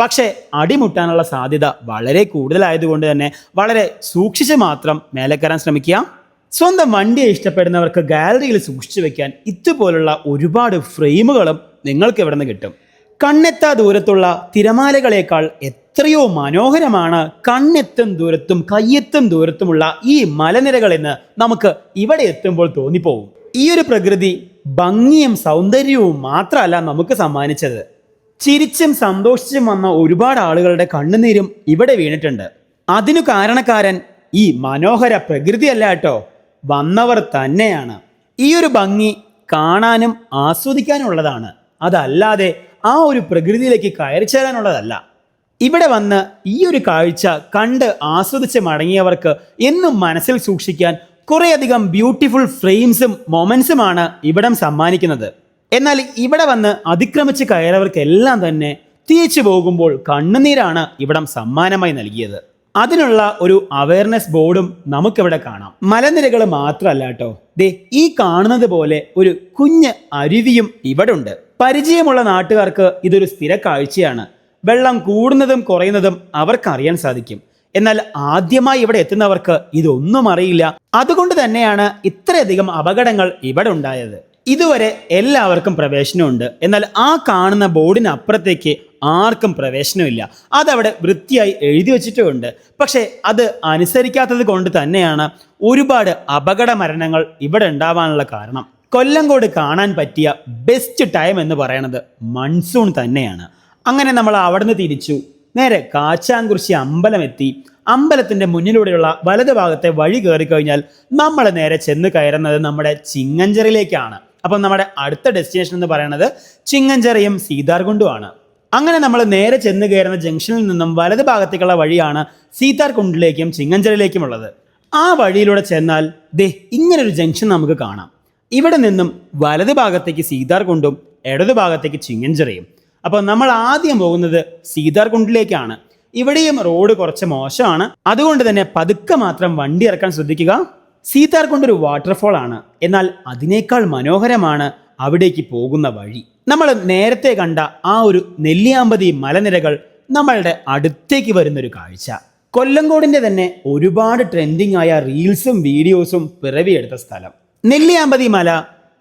S1: പക്ഷേ അടിമുട്ടാനുള്ള സാധ്യത വളരെ കൂടുതലായതുകൊണ്ട് തന്നെ വളരെ സൂക്ഷിച്ച് മാത്രം മേലെ കയറാൻ ശ്രമിക്കുക. സ്വന്തം വണ്ടിയെ ഇഷ്ടപ്പെടുന്നവർക്ക് ഗാലറിയിൽ സൂക്ഷിച്ചു വെക്കാൻ ഇതുപോലുള്ള ഒരുപാട് ഫ്രെയിമുകളും നിങ്ങൾക്ക് ഇവിടെ കിട്ടും. കണ്ണെത്താ ദൂരത്തുള്ള തിരമാലകളേക്കാൾ എത്രയോ മനോഹരമാണ് കണ്ണെത്തും ദൂരത്തും കയ്യെത്തും ദൂരത്തുമുള്ള ഈ മലനിരകൾ എന്ന് നമുക്ക് ഇവിടെ എത്തുമ്പോൾ തോന്നിപ്പോവും. ഈ ഒരു പ്രകൃതി ഭംഗിയും സൗന്ദര്യവും മാത്രമല്ല നമുക്ക് സമ്മാനിച്ചത്. ചിരിച്ചും സന്തോഷിച്ചും വന്ന ഒരുപാട് ആളുകളുടെ കണ്ണുനീരും ഇവിടെ വീണിട്ടുണ്ട്. അതിനു കാരണക്കാരൻ ഈ മനോഹര പ്രകൃതിയല്ല കേട്ടോ വന്നവർ തന്നെയാണ്. ഈ ഒരു ഭംഗി കാണാനും ആസ്വദിക്കാനുള്ളതാണ്. അതല്ലാതെ ആ ഒരു പ്രകൃതിയിലേക്ക് കയറി ചേരാനുള്ളതല്ല ഇവിടെ വന്ന് ഈ ഒരു കാഴ്ച കണ്ട് ആസ്വദിച്ച് മടങ്ങിയവർക്ക് എന്നും മനസ്സിൽ സൂക്ഷിക്കാൻ കുറേയധികം ബ്യൂട്ടിഫുൾ ഫ്രെയിംസും മൊമെൻസുമാണ് ഇവിടം സമ്മാനിക്കുന്നത്. എന്നാൽ ഇവിടെ വന്ന് അതിക്രമിച്ച് കയറിയവർക്കെല്ലാം തന്നെ തിരിച്ചു പോകുമ്പോൾ കണ്ണുനീരാണ് ഇവിടം സമ്മാനമായി നൽകിയത്. അതിനുള്ള ഒരു അവയർനെസ് ബോർഡും നമുക്കിവിടെ കാണാം. മലനിരകൾ മാത്രമല്ല കേട്ടോ. ദേ ഈ കാണുന്നത് പോലെ ഒരു കുഞ്ഞ് അരുവിയും ഇവിടെ ഉണ്ട് പരിചയമുള്ള നാട്ടുകാർക്ക് ഇതൊരു സ്ഥിര കാഴ്ചയാണ്. വെള്ളം കൂടുന്നതും കുറയുന്നതും അവർക്ക് അറിയാൻ സാധിക്കും. എന്നാൽ ആദ്യമായി ഇവിടെ എത്തുന്നവർക്ക് ഇതൊന്നും അറിയില്ല. അതുകൊണ്ട് തന്നെയാണ് ഇത്രയധികം അപകടങ്ങൾ ഇവിടെ ഉണ്ടായത്. ഇതുവരെ എല്ലാവർക്കും പ്രവേശനമുണ്ട്. എന്നാൽ ആ കാണുന്ന ബോർഡിനപ്പുറത്തേക്ക് ആർക്കും പ്രവേശനമില്ല. അതവിടെ വൃത്തിയായി എഴുതി വച്ചിട്ടുമുണ്ട്. പക്ഷേ അത് അനുസരിക്കാത്തത് കൊണ്ട് തന്നെയാണ് ഒരുപാട് അപകട മരണങ്ങൾ ഇവിടെ ഉണ്ടാവാനുള്ള കാരണം. കൊല്ലങ്കോട് കാണാൻ പറ്റിയ ബെസ്റ്റ് ടൈം എന്ന് പറയണത് മൺസൂൺ തന്നെയാണ്. അങ്ങനെ നമ്മൾ അവിടുന്ന് തിരിച്ചു. നേരെ കാച്ചാങ്കുറിശി അമ്പലം എത്തി. അമ്പലത്തിന്റെ മുന്നിലൂടെയുള്ള വലതു ഭാഗത്തെ വഴി കയറി കഴിഞ്ഞാൽ നമ്മൾ നേരെ ചെന്ന് കയറുന്നത് നമ്മുടെ ചിങ്ങഞ്ചറിലേക്കാണ്. അപ്പം നമ്മുടെ അടുത്ത ഡെസ്റ്റിനേഷൻ എന്ന് പറയുന്നത് ചിങ്ങഞ്ചറിയും സീതാർകുണ്ടുമാണ് അങ്ങനെ നമ്മൾ നേരെ ചെന്ന് കയറുന്ന ജംഗ്ഷനിൽ നിന്നും വലത് ഭാഗത്തേക്കുള്ള വഴിയാണ് സീതാർകുണ്ടിലേക്കും ചിങ്ങഞ്ചറിലേക്കും ഉള്ളത്. ആ വഴിയിലൂടെ ചെന്നാൽ ദേ ഇങ്ങനൊരു ജംഗ്ഷൻ നമുക്ക് കാണാം. ഇവിടെ നിന്നും വലത് ഭാഗത്തേക്ക് സീതാർകുണ്ടും ഇടതു ഭാഗത്തേക്ക് ചിങ്ങഞ്ചിറയും അപ്പോൾ നമ്മൾ ആദ്യം പോകുന്നത് സീതാർ സീതാർകുണ്ടിലേക്കാണ് ഇവിടെയും റോഡ് കുറച്ച് മോശമാണ്. അതുകൊണ്ട് തന്നെ പതുക്കെ മാത്രം വണ്ടി ഇറക്കാൻ ശ്രദ്ധിക്കുക. സീതാർകുണ്ട് ഒരു വാട്ടർഫോൾ ആണ് എന്നാൽ അതിനേക്കാൾ മനോഹരമാണ് അവിടേക്ക് പോകുന്ന വഴി. നമ്മൾ നേരത്തെ കണ്ട ആ ഒരു നെല്ലിയാമ്പതി മലനിരകൾ നമ്മളുടെ അടുത്തേക്ക് വരുന്നൊരു കാഴ്ച. കൊല്ലങ്കോടിന്റെ തന്നെ ഒരുപാട് ട്രെൻഡിങ് ആയ റീൽസും വീഡിയോസും പിറവിയെടുത്ത സ്ഥലം. നെല്ലിയാമ്പതി മല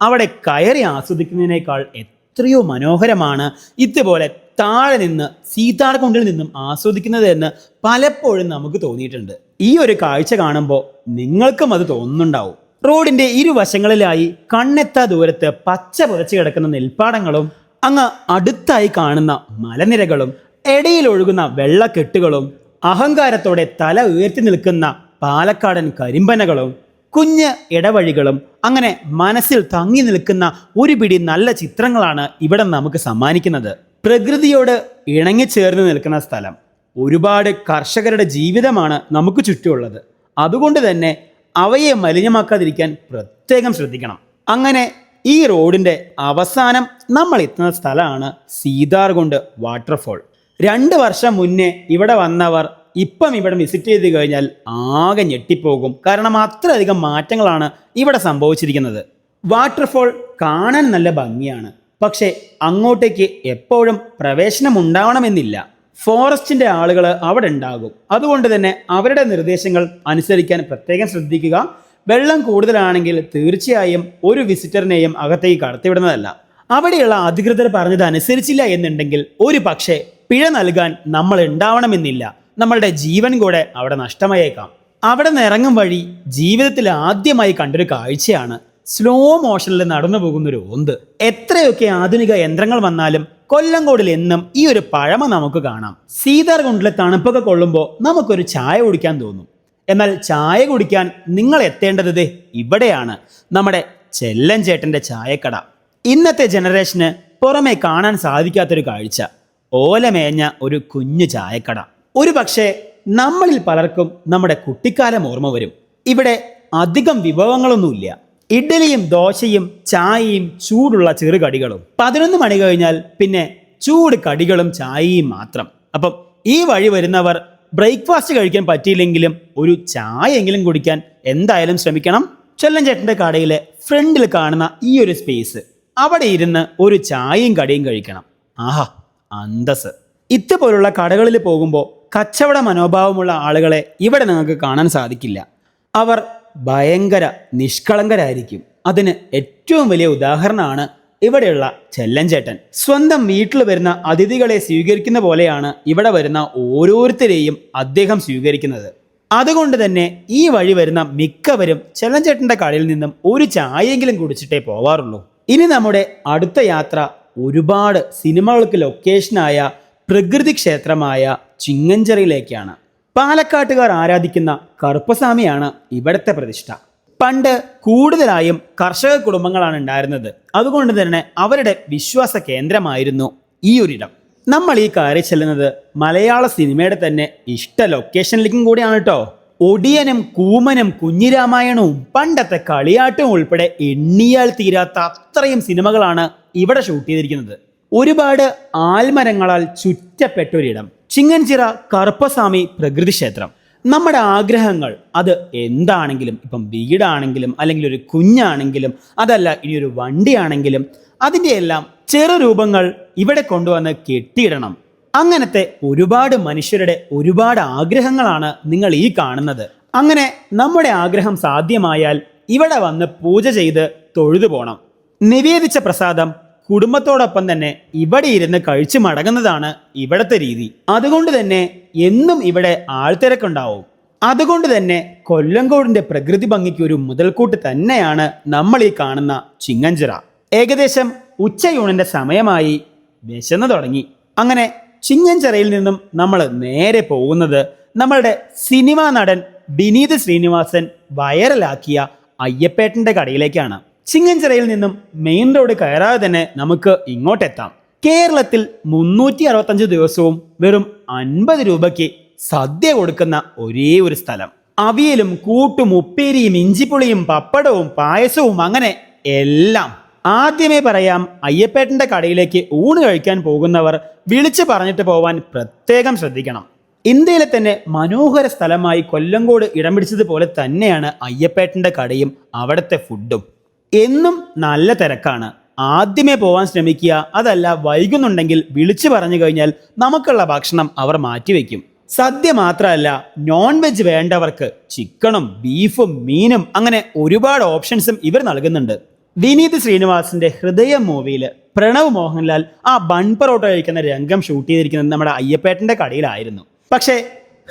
S1: അവിടെ കയറി ആസ്വദിക്കുന്നതിനേക്കാൾ എത്രയോ മനോഹരമാണ് ഇതുപോലെ താഴെ നിന്ന് സീതാർകുണ്ടിൽ നിന്നും ആസ്വദിക്കുന്നത് എന്ന് പലപ്പോഴും നമുക്ക് തോന്നിയിട്ടുണ്ട്. ഈ ഒരു കാഴ്ച കാണുമ്പോൾ നിങ്ങൾക്കും അത് തോന്നുന്നുണ്ടാവും. റോഡിന്റെ ഇരുവശങ്ങളിലായി കണ്ണെത്താ ദൂരത്ത് പച്ച പുതച്ച് കിടക്കുന്ന നെൽപ്പാടങ്ങളും അങ്ങ് അടുത്തായി കാണുന്ന മലനിരകളും ഇടയിൽ ഒഴുകുന്ന വെള്ളക്കെട്ടുകളും അഹങ്കാരത്തോടെ തല ഉയർത്തി നിൽക്കുന്ന പാലക്കാടൻ കരിമ്പനകളും കുഞ്ഞ് ഇടവഴികളും അങ്ങനെ മനസ്സിൽ തങ്ങി നിൽക്കുന്ന ഒരു പിടി നല്ല ചിത്രങ്ങളാണ് ഇവിടെ നമുക്ക് സമ്മാനിക്കുന്നത്. പ്രകൃതിയോട് ഇണങ്ങി ഇണങ്ങിച്ചേർന്ന് നിൽക്കുന്ന സ്ഥലം. ഒരുപാട് കർഷകരുടെ ജീവിതമാണ് നമുക്ക് ചുറ്റുമുള്ളത്. അതുകൊണ്ട് തന്നെ അവയെ മലിനമാക്കാതിരിക്കാൻ പ്രത്യേകം ശ്രദ്ധിക്കണം. അങ്ങനെ ഈ റോഡിന്റെ അവസാനം നമ്മൾ എത്തുന്ന സ്ഥലമാണ് സീതാർകുണ്ട് വാട്ടർഫോൾ രണ്ട് വർഷം മുന്നേ ഇവിടെ വന്നവർ ഇപ്പം ഇവിടെ വിസിറ്റ് ചെയ്ത് കഴിഞ്ഞാൽ ആകെ ഞെട്ടിപ്പോകും. കാരണം അത്രയധികം മാറ്റങ്ങളാണ് ഇവിടെ സംഭവിച്ചിരിക്കുന്നത്. വാട്ടർഫോൾ കാണാൻ നല്ല ഭംഗിയാണ്. പക്ഷേ അങ്ങോട്ടേക്ക് എപ്പോഴും പ്രവേശനം ഉണ്ടാവണമെന്നില്ല. ഫോറസ്റ്റിന്റെ ആളുകൾ അവിടെ ഉണ്ടാകും. അതുകൊണ്ട് തന്നെ അവരുടെ നിർദ്ദേശങ്ങൾ അനുസരിക്കാൻ പ്രത്യേകം ശ്രദ്ധിക്കുക. വെള്ളം കൂടുതലാണെങ്കിൽ തീർച്ചയായും ഒരു വിസിറ്ററിനെയും അകത്തേക്ക് കടത്തിവിടുന്നതല്ല. അവിടെയുള്ള അധികൃതർ പറഞ്ഞത് അനുസരിച്ചില്ല എന്നുണ്ടെങ്കിൽ ഒരു പക്ഷേ പിഴ നൽകാൻ നമ്മൾ ഉണ്ടാവണമെന്നില്ല. നമ്മളുടെ ജീവൻ കൂടെ അവിടെ നഷ്ടമായേക്കാം. അവിടെ നിന്ന് ഇറങ്ങും വഴി ജീവിതത്തിൽ ആദ്യമായി കണ്ടൊരു കാഴ്ചയാണ് സ്ലോ മോഷനിൽ നടന്നു പോകുന്ന ഒരു ഓന്ത്. എത്രയൊക്കെ ആധുനിക യന്ത്രങ്ങൾ വന്നാലും കൊല്ലങ്കോടിൽ എന്നും ഈ ഒരു പഴമ നമുക്ക് കാണാം. സീതാർകുണ്ടിലെ തണുപ്പൊക്കെ കൊള്ളുമ്പോൾ നമുക്കൊരു ചായ കുടിക്കാൻ തോന്നും. എന്നാൽ ചായ കുടിക്കാൻ നിങ്ങൾ എത്തേണ്ടത് ഇവിടെയാണ് നമ്മുടെ ചെല്ലൻ ചേട്ടന്റെ ചായക്കട. ഇന്നത്തെ ജനറേഷന് പുറമെ കാണാൻ സാധിക്കാത്തൊരു കാഴ്ച ഓലമേഞ്ഞ ഒരു കുഞ്ഞു ചായക്കട. ഒരു പക്ഷേ നമ്മളിൽ പലർക്കും നമ്മുടെ കുട്ടിക്കാലം ഓർമ്മ വരും. ഇവിടെ അധികം വിഭവങ്ങളൊന്നുമില്ല. ഇഡ്ഡലിയും ദോശയും ചായയും ചൂടുള്ള ചെറുകടികളും. പതിനൊന്ന് മണി കഴിഞ്ഞാൽ പിന്നെ ചൂട് കടികളും ചായയും മാത്രം. അപ്പം ഈ വഴി വരുന്നവർ ബ്രേക്ക്ഫാസ്റ്റ് കഴിക്കാൻ പറ്റിയില്ലെങ്കിലും ഒരു ചായയെങ്കിലും കുടിക്കാൻ എന്തായാലും ശ്രമിക്കണം. ചെല്ലൻചേട്ടന്റെ കടയിലെ ഫ്രണ്ടിൽ കാണുന്ന ഈ ഒരു സ്പേസ്. അവിടെ ഇരുന്ന് ഒരു ചായയും കടിയും കഴിക്കണം. ആഹാ അന്തസ് ഇതുപോലുള്ള കടകളിൽ പോകുമ്പോൾ കച്ചവട മനോഭാവമുള്ള ആളുകളെ ഇവിടെ നിങ്ങൾക്ക് കാണാൻ സാധിക്കില്ല. അവർ ഭയങ്കര നിഷ്കളങ്കരായിരിക്കും. അതിന് ഏറ്റവും വലിയ ഉദാഹരണമാണ് ഇവിടെയുള്ള ചെല്ലഞ്ചേട്ടൻ സ്വന്തം വീട്ടിൽ വരുന്ന അതിഥികളെ സ്വീകരിക്കുന്ന പോലെയാണ് ഇവിടെ വരുന്ന ഓരോരുത്തരെയും അദ്ദേഹം സ്വീകരിക്കുന്നത്. അതുകൊണ്ട് തന്നെ ഈ വഴി വരുന്ന മിക്കവരും ചെല്ലഞ്ചേട്ടന്റെ കടയിൽ നിന്നും ഒരു ചായയെങ്കിലും കുടിച്ചിട്ടേ പോവാറുള്ളൂ. ഇനി നമ്മുടെ അടുത്ത യാത്ര ഒരുപാട് സിനിമകൾക്ക് ലൊക്കേഷനായ പ്രകൃതി ക്ഷേത്രമായ ചിങ്ങഞ്ചറിയിലേക്കാണ്. പാലക്കാട്ടുകാർ ആരാധിക്കുന്ന കറുപ്പസ്വാമിയാണ് ഇവിടുത്തെ പ്രതിഷ്ഠ. പണ്ട് കൂടുതലായും കർഷക കുടുംബങ്ങളാണ് ഉണ്ടായിരുന്നത്. അതുകൊണ്ട് തന്നെ അവരുടെ വിശ്വാസ കേന്ദ്രമായിരുന്നു ഈ ഒരിടം. നമ്മൾ ഈ കയറി ചെല്ലുന്നത് മലയാള സിനിമയുടെ തന്നെ ഇഷ്ട ലൊക്കേഷനിലേക്കും കൂടിയാണ് കേട്ടോ ഒടിയനും കൂമനും കുഞ്ഞിരാമായണവും പണ്ടത്തെ കളിയാട്ടവും ഉൾപ്പെടെ എണ്ണിയാൽ തീരാത്ത അത്രയും സിനിമകളാണ് ഇവിടെ ഷൂട്ട് ചെയ്തിരിക്കുന്നത്. ഒരുപാട് ആൽമരങ്ങളാൽ ചുറ്റപ്പെട്ടൊരിടം. ചിങ്ങൻചിറ കറുപ്പസ്വാമി പ്രകൃതി ക്ഷേത്രം നമ്മുടെ ആഗ്രഹങ്ങൾ അത് എന്താണെങ്കിലും ഇപ്പം വീടാണെങ്കിലും അല്ലെങ്കിൽ ഒരു കുഞ്ഞാണെങ്കിലും അതല്ല ഇനി ഒരു വണ്ടിയാണെങ്കിലും അതിന്റെ എല്ലാം ചെറുരൂപങ്ങൾ ഇവിടെ കൊണ്ടുവന്ന് കെട്ടിയിടണം. അങ്ങനത്തെ ഒരുപാട് മനുഷ്യരുടെ ഒരുപാട് ആഗ്രഹങ്ങളാണ് നിങ്ങൾ ഈ കാണുന്നത്. അങ്ങനെ നമ്മുടെ ആഗ്രഹം സാധ്യമായാൽ ഇവിടെ വന്ന് പൂജ ചെയ്ത് തൊഴുതു പോകണം നിവേദിച്ച പ്രസാദം കുടുംബത്തോടൊപ്പം തന്നെ ഇവിടെ ഇരുന്ന് കഴിച്ചു മടങ്ങുന്നതാണ് ഇവിടത്തെ രീതി. അതുകൊണ്ട് തന്നെ എന്നും ഇവിടെ ആൾത്തിരക്കുണ്ടാവും. അതുകൊണ്ട് തന്നെ കൊല്ലങ്കോടിന്റെ പ്രകൃതി ഭംഗിക്ക് ഒരു മുതൽക്കൂട്ട് തന്നെയാണ് നമ്മൾ ഈ കാണുന്ന ചിങ്ങഞ്ചിറ. ഏകദേശം ഉച്ചയൂണിന്റെ സമയമായി വിശന്നു തുടങ്ങി. അങ്ങനെ ചിങ്ങഞ്ചിറയിൽ നിന്നും നമ്മൾ നേരെ പോകുന്നത് നമ്മളുടെ സിനിമാ നടൻ വിനീത് ശ്രീനിവാസൻ വൈറലാക്കിയ അയ്യപ്പേട്ടന്റെ കടയിലേക്കാണ്. ചിങ്ങഞ്ചിറയിൽ നിന്നും മെയിൻ റോഡ് കയറാതെ തന്നെ നമുക്ക് ഇങ്ങോട്ടെത്താം. കേരളത്തിൽ മുന്നൂറ്റി അറുപത്തഞ്ച് ദിവസവും വെറും അൻപത് രൂപയ്ക്ക് സദ്യ കൊടുക്കുന്ന ഒരേ ഒരു സ്ഥലം. അവിയലും കൂട്ടും ഉപ്പേരിയും ഇഞ്ചിപ്പുളിയും പപ്പടവും പായസവും അങ്ങനെ എല്ലാം. ആദ്യമേ പറയാം അയ്യപ്പേട്ടന്റെ കടയിലേക്ക് ഊണ് കഴിക്കാൻ പോകുന്നവർ വിളിച്ചു പറഞ്ഞിട്ട് പോവാൻ പ്രത്യേകം ശ്രദ്ധിക്കണം. ഇന്ത്യയിലെ തന്നെ മനോഹര സ്ഥലമായി കൊല്ലങ്കോട് ഇടം പിടിച്ചതുപോലെ തന്നെയാണ് അയ്യപ്പേട്ടന്റെ കടയും അവിടുത്തെ ഫുഡും എന്നും നല്ല തിരക്കാണ്. ആദ്യമേ പോവാൻ ശ്രമിക്കുക അതല്ല വൈകുന്നുണ്ടെങ്കിൽ വിളിച്ചു പറഞ്ഞു കഴിഞ്ഞാൽ നമുക്കുള്ള ഭക്ഷണം അവർ മാറ്റിവെക്കും സദ്യ മാത്രമല്ല നോൺ വെജ് വേണ്ടവർക്ക് ചിക്കണും ബീഫും മീനും അങ്ങനെ ഒരുപാട് ഓപ്ഷൻസും ഇവർ നൽകുന്നുണ്ട്. വിനീത് ശ്രീനിവാസിന്റെ ഹൃദയം മൂവിയിൽ പ്രണവ് മോഹൻലാൽ ആ ബൺ പൊറോട്ട കഴിക്കുന്ന രംഗം ഷൂട്ട് ചെയ്തിരിക്കുന്നത് നമ്മുടെ അയ്യപ്പേട്ടന്റെ കടയിലായിരുന്നു. പക്ഷേ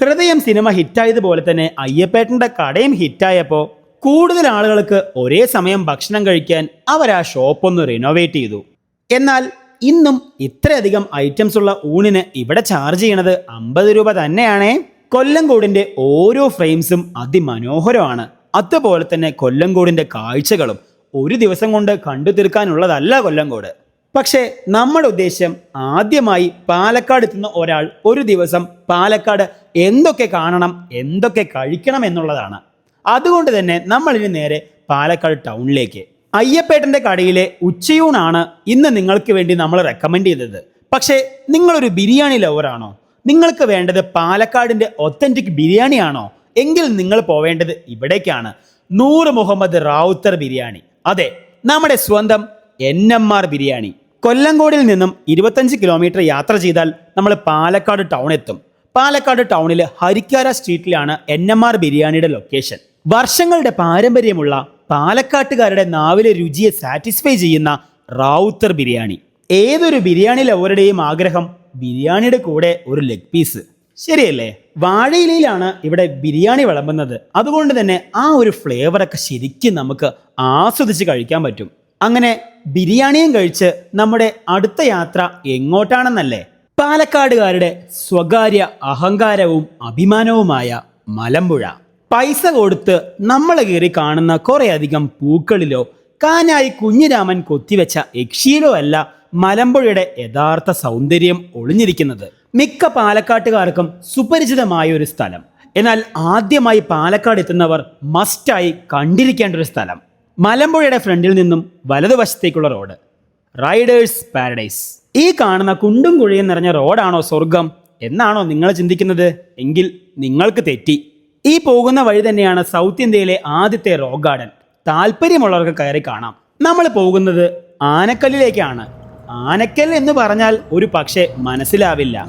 S1: ഹൃദയം സിനിമ ഹിറ്റായതുപോലെ തന്നെ അയ്യപ്പേട്ടന്റെ കടയും ഹിറ്റായപ്പോൾ കൂടുതൽ ആളുകൾക്ക് ഒരേ സമയം ഭക്ഷണം കഴിക്കാൻ അവർ ആ ഷോപ്പ് ഒന്ന് റിനോവേറ്റ് ചെയ്തു. എന്നാൽ ഇന്നും ഇത്രയധികം ഐറ്റംസ് ഉള്ള ഊണിന് ഇവിടെ ചാർജ് ചെയ്യണത് അമ്പത് രൂപ തന്നെയാണേ. കൊല്ലംകൂടിന്റെ ഓരോ ഫ്രെയിംസും അതിമനോഹരമാണ്. അതുപോലെ തന്നെ കൊല്ലംകൂടിന്റെ കാഴ്ചകളും ഒരു ദിവസം കൊണ്ട് കണ്ടു തീർക്കാനുള്ളതല്ല കൊല്ലംകോട്. പക്ഷേ നമ്മുടെ ഉദ്ദേശം ആദ്യമായി പാലക്കാട് എത്തുന്ന ഒരാൾ ഒരു ദിവസം പാലക്കാട് എന്തൊക്കെ കാണണം എന്തൊക്കെ കഴിക്കണം എന്നുള്ളതാണ്. അതുകൊണ്ട് തന്നെ നമ്മൾ ഇനി നേരെ പാലക്കാട് ടൗണിലേക്ക്. അയ്യപ്പേട്ടന്റെ കടയിലെ ഉച്ചയൂണാണ് ഇന്ന് നിങ്ങൾക്ക് വേണ്ടി നമ്മൾ റെക്കമെൻഡ് ചെയ്തത്. പക്ഷേ നിങ്ങളൊരു ബിരിയാണി ലവറാണോ നിങ്ങൾക്ക് വേണ്ടത് പാലക്കാടിന്റെ ഒത്തന്റിക് ബിരിയാണിയാണോ? എങ്കിൽ നിങ്ങൾ പോവേണ്ടത് ഇവിടേക്കാണ്. നൂറ് മുഹമ്മദ് റാവുത്തർ ബിരിയാണി. അതെ നമ്മുടെ സ്വന്തം എൻ എം ആർ ബിരിയാണി. കൊല്ലങ്കോടിൽ നിന്നും ഇരുപത്തഞ്ച് കിലോമീറ്റർ യാത്ര ചെയ്താൽ നമ്മൾ പാലക്കാട് ടൗൺ എത്തും. പാലക്കാട് ടൗണിൽ ഹരിക്കാര സ്ട്രീറ്റിലാണ് എൻ എം ആർ ബിരിയാണിയുടെ ലൊക്കേഷൻ വർഷങ്ങളുടെ പാരമ്പര്യമുള്ള പാലക്കാട്ടുകാരുടെ നാവിലെ രുചിയെ സാറ്റിസ്ഫൈ ചെയ്യുന്ന റാവുത്തർ ബിരിയാണി. ഏതൊരു ബിരിയാണി ലവറുടെയും ആഗ്രഹം ബിരിയാണിയുടെ കൂടെ ഒരു ലെഗ് പീസ് ശരിയല്ലേ? വാഴയിലയിലാണ് ഇവിടെ ബിരിയാണി വിളമ്പുന്നത്. അതുകൊണ്ട് തന്നെ ആ ഒരു ഫ്ലേവറൊക്കെ ശരിക്കും നമുക്ക് ആസ്വദിച്ച് കഴിക്കാൻ പറ്റും. അങ്ങനെ ബിരിയാണിയും കഴിച്ച് നമ്മുടെ അടുത്ത യാത്ര എങ്ങോട്ടാണെന്നല്ലേ? പാലക്കാടുകാരുടെ സ്വകാര്യ അഹങ്കാരവും അഭിമാനവുമായ മലമ്പുഴ. പൈസ കൊടുത്ത് നമ്മൾ കയറി കാണുന്ന കുറേയധികം പൂക്കളിലോ കാനായി കുഞ്ഞിരാമൻ കൊത്തിവെച്ച യക്ഷിയിലോ അല്ല മലമ്പുഴയുടെ യഥാർത്ഥ സൗന്ദര്യം ഒളിഞ്ഞിരിക്കുന്നത്. മിക്ക പാലക്കാട്ടുകാർക്കും സുപരിചിതമായ ഒരു സ്ഥലം. എന്നാൽ ആദ്യമായി പാലക്കാട് എത്തുന്നവർ മസ്റ്റായി കണ്ടിരിക്കേണ്ട ഒരു സ്ഥലം. മലമ്പുഴയുടെ ഫ്രണ്ടിൽ നിന്നും വലതുവശത്തേക്കുള്ള റോഡ്. റൈഡേഴ്സ് പാരഡൈസ് ഈ കാണുന്ന കുണ്ടും കുഴിയും നിറഞ്ഞ റോഡാണോ സ്വർഗം? എന്നാണോ നിങ്ങൾ ചിന്തിക്കുന്നത്? എങ്കിൽ നിങ്ങൾക്ക് തെറ്റി. ഈ പോകുന്ന വഴി തന്നെയാണ് സൗത്ത് ഇന്ത്യയിലെ ആദ്യത്തെ റോക്ക് ഗാർഡൻ. താല്പര്യമുള്ളവർക്ക് കയറി കാണാം. നമ്മൾ പോകുന്നത് ആനക്കല്ലിലേക്കാണ്. ആനക്കൽ എന്ന് പറഞ്ഞാൽ ഒരു പക്ഷേ മനസ്സിലാവില്ല.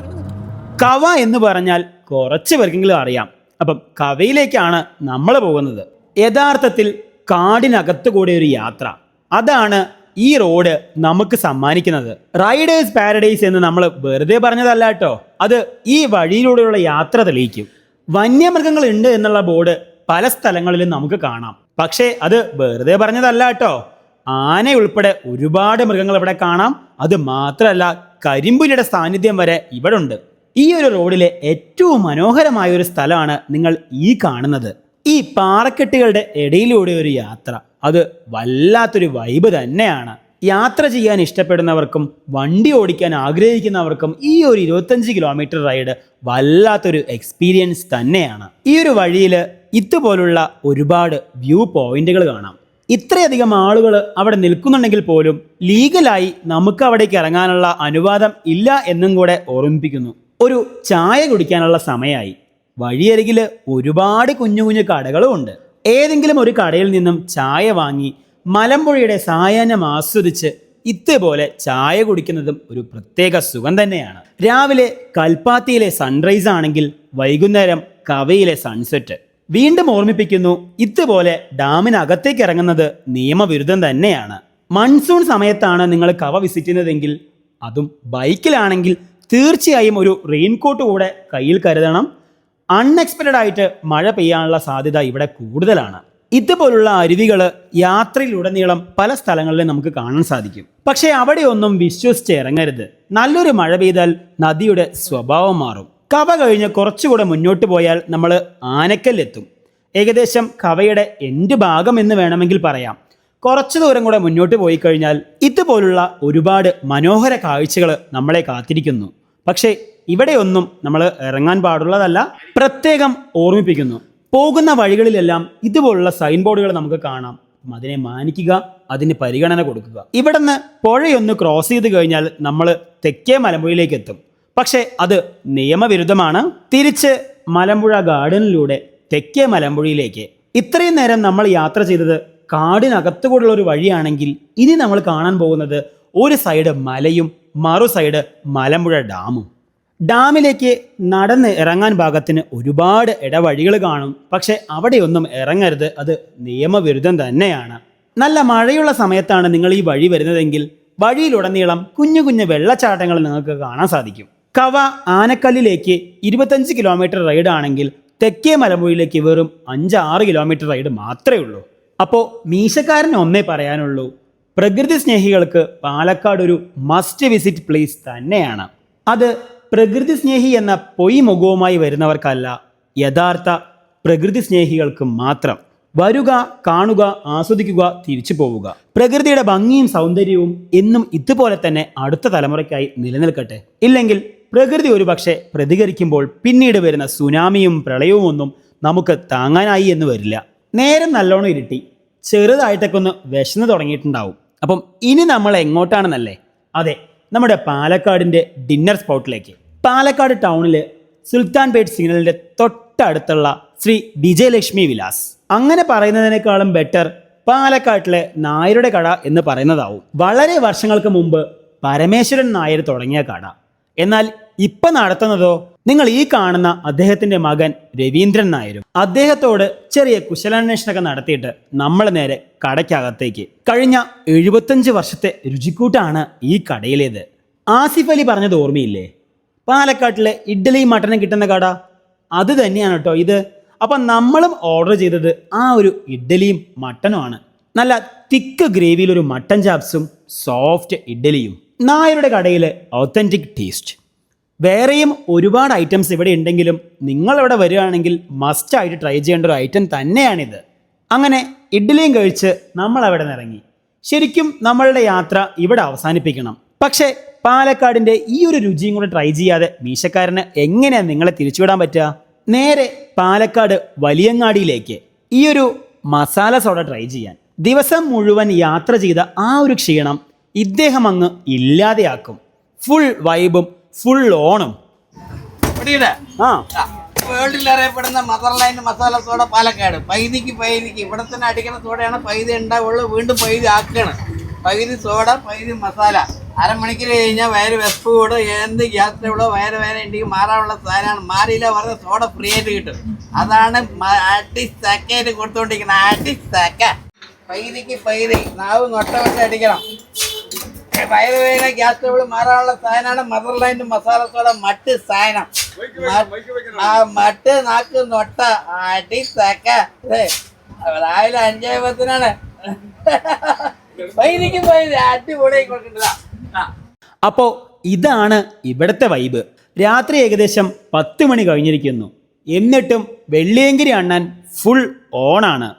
S1: കവ എന്ന് പറഞ്ഞാൽ കുറച്ച് പേർക്കെങ്കിലും അറിയാം. അപ്പം കവയിലേക്കാണ് നമ്മൾ പോകുന്നത്. യഥാർത്ഥത്തിൽ കാടിനകത്ത് കൂടെ ഒരു യാത്ര. അതാണ് ഈ റോഡ് നമുക്ക് സമ്മാനിക്കുന്നത്. റൈഡേഴ്സ് പാരഡൈസ് എന്ന് നമ്മൾ വെറുതെ പറഞ്ഞതല്ല കേട്ടോ. അത് ഈ വഴിയിലൂടെയുള്ള യാത്ര തെളിയിക്കും. വന്യമൃഗങ്ങൾ ഉണ്ട് എന്നുള്ള ബോർഡ് പല സ്ഥലങ്ങളിലും നമുക്ക് കാണാം. പക്ഷേ അത് വെറുതെ പറഞ്ഞതല്ല കേട്ടോ. ആന ഉൾപ്പെടെ ഒരുപാട് മൃഗങ്ങൾ ഇവിടെ കാണാം. അത് മാത്രമല്ല കരിമ്പുലിയുടെ സാന്നിധ്യം വരെ ഇവിടെ ഉണ്ട് ഈ ഒരു റോഡിലെ ഏറ്റവും മനോഹരമായ ഒരു സ്ഥലമാണ് നിങ്ങൾ ഈ കാണുന്നത്. ഈ പാറക്കെട്ടുകളുടെ ഇടയിലൂടെ ഒരു യാത്ര. അത് വല്ലാത്തൊരു വൈബ് തന്നെയാണ്. യാത്ര ചെയ്യാൻ ഇഷ്ടപ്പെടുന്നവർക്കും വണ്ടി ഓടിക്കാൻ ആഗ്രഹിക്കുന്നവർക്കും ഈ ഒരു ഇരുപത്തഞ്ച് കിലോമീറ്റർ റൈഡ് വല്ലാത്തൊരു എക്സ്പീരിയൻസ് തന്നെയാണ്. ഈ ഒരു വഴിയിൽ ഇതുപോലുള്ള ഒരുപാട് വ്യൂ പോയിന്റുകൾ കാണാം. ഇത്രയധികം ആളുകൾ അവിടെ നിൽക്കുന്നുണ്ടെങ്കിൽ പോലും ലീഗലായി നമുക്ക് അവിടേക്ക് ഇറങ്ങാനുള്ള അനുവാദം ഇല്ല എന്നും കൂടെ ഓർമ്മിപ്പിക്കുന്നു. ഒരു ചായ കുടിക്കാനുള്ള സമയമായി. വഴിയരികിൽ ഒരുപാട് കുഞ്ഞു കുഞ്ഞു കടകളും ഉണ്ട്. ഏതെങ്കിലും ഒരു കടയിൽ നിന്നും ചായ വാങ്ങി മലമ്പുഴയുടെ സായാഹ്നം ആസ്വദിച്ച് ഇതുപോലെ ചായ കുടിക്കുന്നതും ഒരു പ്രത്യേക സുഖം തന്നെയാണ്. രാവിലെ കൽപ്പാത്തിയിലെ സൺറൈസ് ആണെങ്കിൽ വൈകുന്നേരം കവയിലെ സൺസെറ്റ് വീണ്ടും ഓർമ്മിപ്പിക്കുന്നു ഇതുപോലെ ഡാമിനകത്തേക്ക് ഇറങ്ങുന്നത് നിയമവിരുദ്ധം തന്നെയാണ്. മൺസൂൺ സമയത്താണ് നിങ്ങൾ കവ വിസിറ്റ് ചെയ്യുന്നതെങ്കിൽ അതും ബൈക്കിലാണെങ്കിൽ തീർച്ചയായും ഒരു റെയിൻകോട്ട് കൂടെ കയ്യിൽ കരുതണം. അൺഎക്സ്പെക്റ്റഡ് ആയിട്ട് മഴ പെയ്യാനുള്ള സാധ്യത ഇവിടെ കൂടുതലാണ്. ഇതുപോലുള്ള അരുവികൾ യാത്രയിലുടനീളം പല സ്ഥലങ്ങളിലും നമുക്ക് കാണാൻ സാധിക്കും. പക്ഷേ അവിടെയൊന്നും വിശ്വസിച്ച് ഇറങ്ങരുത്. നല്ലൊരു മഴ പെയ്താൽ നദിയുടെ സ്വഭാവം മാറും. കവ കഴിഞ്ഞ് കുറച്ചുകൂടെ മുന്നോട്ട് പോയാൽ നമ്മൾ ആനക്കല്ലെത്തും. ഏകദേശം കവയുടെ എൻഡ് ഭാഗം എന്ന് വേണമെങ്കിൽ പറയാം. കുറച്ചു ദൂരം കൂടെ മുന്നോട്ട് പോയി കഴിഞ്ഞാൽ ഇതുപോലുള്ള ഒരുപാട് മനോഹര കാഴ്ചകൾ നമ്മളെ കാത്തിരിക്കുന്നു. പക്ഷേ ഇവിടെയൊന്നും നമ്മൾ ഇറങ്ങാൻ പാടുള്ളതല്ല പ്രത്യേകം ഓർമ്മിപ്പിക്കുന്നു. പോകുന്ന വഴികളിലെല്ലാം ഇതുപോലുള്ള സൈൻ ബോർഡുകൾ നമുക്ക് കാണാം. അതിനെ മാനിക്കുക അതിന് പരിഗണന കൊടുക്കുക. ഇവിടുന്ന് പുഴയൊന്ന് ക്രോസ് ചെയ്ത് കഴിഞ്ഞാൽ നമ്മൾ തെക്കേ മലമ്പുഴയിലേക്ക് എത്തും പക്ഷേ അത് നിയമവിരുദ്ധമാണ്. തിരിച്ച് മലമ്പുഴ ഗാർഡനിലൂടെ തെക്കേ മലമ്പുഴയിലേക്ക്. ഇത്രയും നേരം നമ്മൾ യാത്ര ചെയ്തത് കാടിനകത്തുകൂടുള്ള ഒരു വഴിയാണെങ്കിൽ ഇനി നമ്മൾ കാണാൻ പോകുന്നത് ഒരു സൈഡ് മലയും മറു സൈഡ് മലമ്പുഴ ഡാമും. ഡാമിലേക്ക് നടന്ന് ഇറങ്ങാൻ ഭാഗത്തിന് ഒരുപാട് ഇടവഴികൾ കാണും. പക്ഷെ അവിടെയൊന്നും ഇറങ്ങരുത്. അത് നിയമവിരുദ്ധം തന്നെയാണ്. നല്ല മഴയുള്ള സമയത്താണ് നിങ്ങൾ ഈ വഴി വരുന്നതെങ്കിൽ വഴിയിലുടനീളം കുഞ്ഞു കുഞ്ഞു വെള്ളച്ചാട്ടങ്ങൾ നിങ്ങൾക്ക് കാണാൻ സാധിക്കും. കവ ആനക്കല്ലിലേക്ക് ഇരുപത്തഞ്ച് കിലോമീറ്റർ റൈഡ് ആണെങ്കിൽ തെക്കേ മലമ്പുഴയിലേക്ക് വെറും അഞ്ച് ആറ് കിലോമീറ്റർ റൈഡ് മാത്രമേ ഉള്ളൂ. അപ്പോൾ മീശക്കാരന് ഒന്നേ പറയാനുള്ളൂ. പ്രകൃതി സ്നേഹികൾക്ക് പാലക്കാട് ഒരു മസ്റ്റ് വിസിറ്റ് പ്ലേസ് തന്നെയാണ്. അത് പ്രകൃതി സ്നേഹി എന്ന പൊയ് മുഖവുമായി വരുന്നവർക്കല്ല യഥാർത്ഥ പ്രകൃതി സ്നേഹികൾക്ക് മാത്രം. വരുക കാണുക ആസ്വദിക്കുക തിരിച്ചു പോവുക. പ്രകൃതിയുടെ ഭംഗിയും സൗന്ദര്യവും എന്നും ഇതുപോലെ തന്നെ അടുത്ത തലമുറയ്ക്കായി നിലനിൽക്കട്ടെ. ഇല്ലെങ്കിൽ പ്രകൃതി ഒരുപക്ഷെ പ്രതികരിക്കുമ്പോൾ പിന്നീട് വരുന്ന സുനാമിയും പ്രളയവും ഒന്നും നമുക്ക് താങ്ങാനായി എന്ന് വരില്ല. നേരം നല്ലോണം ഇരുട്ടി ചെറുതായിട്ടൊക്കെ ഒന്ന് വിശന്ന് തുടങ്ങിയിട്ടുണ്ടാവും. അപ്പം ഇനി നമ്മൾ എങ്ങോട്ടാണെന്നല്ലേ? അതെ നമ്മുടെ പാലക്കാടിന്റെ ഡിന്നർ സ്പോട്ടിലേക്ക്. പാലക്കാട് ടൗണിലെ സുൽത്താൻ പേട്ട് സിഗ്നലിന്റെ തൊട്ടടുത്തുള്ള ശ്രീ വിജയലക്ഷ്മി വിലാസ്. അങ്ങനെ പറയുന്നതിനേക്കാളും ബെറ്റർ പാലക്കാട്ടിലെ നായരുടെ കട എന്ന് പറയുന്നതാവും. വളരെ വർഷങ്ങൾക്ക് മുമ്പ് പരമേശ്വരൻ നായർ തുടങ്ങിയ കട. എന്നാൽ ഇപ്പൊ നടത്തുന്നതോ നിങ്ങൾ ഈ കാണുന്ന അദ്ദേഹത്തിന്റെ മകൻ രവീന്ദ്രൻ നായരും. അദ്ദേഹത്തോട് ചെറിയ കുശലാന്വേഷണമൊക്കെ നടത്തിയിട്ട് നമ്മൾ നേരെ കടയ്ക്കകത്തേക്ക്. കഴിഞ്ഞ എഴുപത്തഞ്ച് വർഷത്തെ രുചിക്കൂട്ടാണ് ഈ കടയിലേത്. ആസിഫ് അലി പറഞ്ഞത് ഓർമ്മയില്ലേ? പാലക്കാട്ടിലെ ഇഡ്ഡലി മട്ടനും കിട്ടുന്ന കട. അത് തന്നെയാണ് കേട്ടോ ഇത്. അപ്പം നമ്മളും ഓർഡർ ചെയ്തത് ആ ഒരു ഇഡ്ഡലിയും മട്ടനുമാണ് നല്ല തിക്ക് ഗ്രേവിയിൽ ഒരു മട്ടൻ ചാപ്സും സോഫ്റ്റ് ഇഡ്ഡലിയും. നായരുടെ കടയിലെ ഒത്തന്റിക് ടേസ്റ്റ് വേറെയും ഒരുപാട് ഐറ്റംസ് ഇവിടെ ഉണ്ടെങ്കിലും നിങ്ങളിവിടെ വരികയാണെങ്കിൽ മസ്റ്റായിട്ട് ട്രൈ ചെയ്യേണ്ട ഒരു ഐറ്റം തന്നെയാണിത്. അങ്ങനെ ഇഡ്ഡലിയും കഴിച്ച് നമ്മൾ അവിടെ നിന്ന് ഇറങ്ങി ശരിക്കും നമ്മളുടെ യാത്ര ഇവിടെ അവസാനിപ്പിക്കണം. പക്ഷേ പാലക്കാടിന്റെ ഈ ഒരു രുചിയും കൂടെ ട്രൈ ചെയ്യാതെ മീശക്കാരന് എങ്ങനെയാണ് നിങ്ങളെ തിരിച്ചുവിടാൻ പറ്റുക? നേരെ പാലക്കാട് വലിയങ്ങാടിയിലേക്ക് ഈ ഒരു മസാല സോഡ ട്രൈ ചെയ്യാൻ. ദിവസം മുഴുവൻ യാത്ര ചെയ്ത ആ ഒരു ക്ഷീണം ഇദ്ദേഹം അങ്ങ് ഇല്ലാതെയാക്കും. ഫുൾ വൈബും ഫുൾ ഓണും ആ.
S2: വേൾഡിൽ അറിയപ്പെടുന്ന മദർലൈൻ മസാല സോഡ പാലക്കാട്. പൈതിക്ക് പൈതിക്ക്. ഇവിടെ തന്നെ അടിക്കുന്ന സോഡയാണ് പൈതി ഉണ്ടാവുള്ളൂ വീണ്ടും പൈതി ആക്കുകയാണ്. പൈതി സോഡ പകുതി മസാല. അരമണിക്കൂർ കഴിഞ്ഞാൽ വയറ് വിശപ്പ് കൂടും. എന്ത് ഗ്യാസ് ട്രബിളോ വയറ് വേറെ ഉണ്ടെങ്കിൽ മാറാനുള്ള സാധനമാണ്. മാറിയില്ല പറഞ്ഞ സോഡ ഫ്രീ ആയിട്ട് കിട്ടും. അതാണ് മ- അടി സക്കായിട്ട് കൊടുത്തോണ്ടിരിക്കുന്നത്. അടി സക്ക. പൈതിക്ക് പൈതി നാവ് നൊട്ട വെച്ച് അടിക്കണം. വയറ് വേദന ഗ്യാസ് ട്രബിൾ മാറാനുള്ള സാധനമാണ് മദർലാൻഡ് മസാല സോഡ. മട്ട് സാധനം. മട്ട് നാക്ക് നൊട്ട അടി തക്ക ദേ, രാവിലെ അഞ്ചേ പത്തിനാണ്
S1: അപ്പോൾ ഇതാണ് ഇവിടത്തെ വൈബ്. രാത്രി ഏകദേശം പത്ത് മണി കഴിഞ്ഞിരിക്കുന്നു. എന്നിട്ടും വെള്ളിയങ്കിരി അണ്ണൻ ഫുൾ ഓണാണ്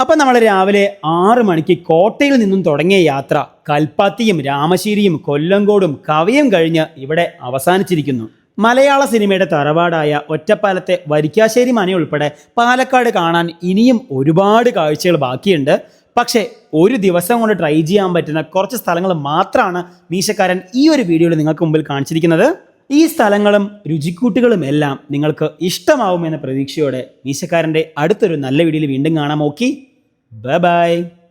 S1: അപ്പം നമ്മൾ രാവിലെ ആറ് മണിക്ക് കോട്ടയിൽ നിന്നും തുടങ്ങിയ യാത്ര കൽപ്പാത്തിയും രാമശ്ശേരിയും കൊല്ലങ്കോടും കവയും കഴിഞ്ഞ് ഇവിടെ അവസാനിച്ചിരിക്കുന്നു. മലയാള സിനിമയുടെ തറവാടായ ഒറ്റപ്പാലത്തെ വരിക്കാശ്ശേരി മന ഉൾപ്പെടെ പാലക്കാട് കാണാൻ ഇനിയും ഒരുപാട് കാഴ്ചകൾ ബാക്കിയുണ്ട്. പക്ഷേ ഒരു ദിവസം കൊണ്ട് ട്രൈ ചെയ്യാൻ പറ്റുന്ന കുറച്ച് സ്ഥലങ്ങൾ മാത്രമാണ് മീശക്കാരൻ ഈ ഒരു വീഡിയോയിൽ നിങ്ങൾക്ക് മുമ്പിൽ കാണിച്ചിരിക്കുന്നത്. ഈ സ്ഥലങ്ങളും രുചിക്കൂട്ടുകളും എല്ലാം നിങ്ങൾക്ക് ഇഷ്ടമാവുമെന്ന പ്രതീക്ഷയോടെ മീശക്കാരന്റെ അടുത്തൊരു നല്ല വീഡിയോയിൽ വീണ്ടും കാണാം. ഓക്കി. Bye bye